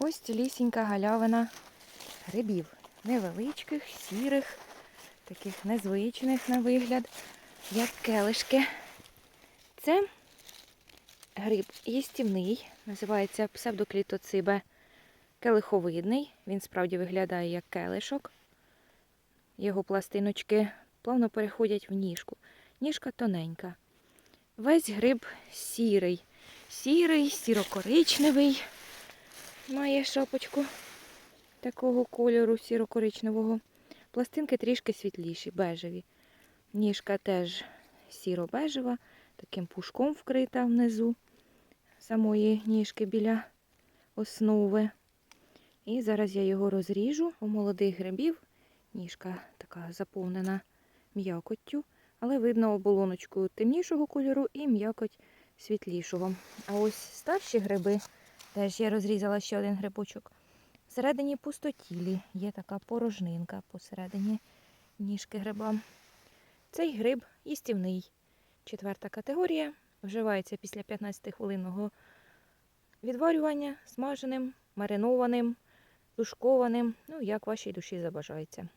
Ось цілісінька галявина грибів. Невеличких, сірих, таких незвичних на вигляд, як келишки. Це гриб їстівний, називається псевдоклітоцибе келиховидний. Він справді виглядає як келишок. Його пластиночки плавно переходять в ніжку. Ніжка тоненька. Весь гриб сірий. Сірий, сіро-коричневий. Має шапочку такого кольору сіро-коричневого. Пластинки трішки світліші, бежеві. Ніжка теж сіро-бежева, таким пушком вкрита внизу самої ніжки біля основи. І зараз я його розріжу. У молодих грибів ніжка така заповнена м'якоттю, але видно оболоночку темнішого кольору і м'якоть світлішого. А ось старші гриби, теж я розрізала ще один грибочок. Всередині пустотілі є така порожнинка посередині ніжки гриба. Цей гриб їстівний. Четверта категорія. Вживається після 15-хвилинного відварювання смаженим, маринованим, тушкованим, ну як вашій душі забажається.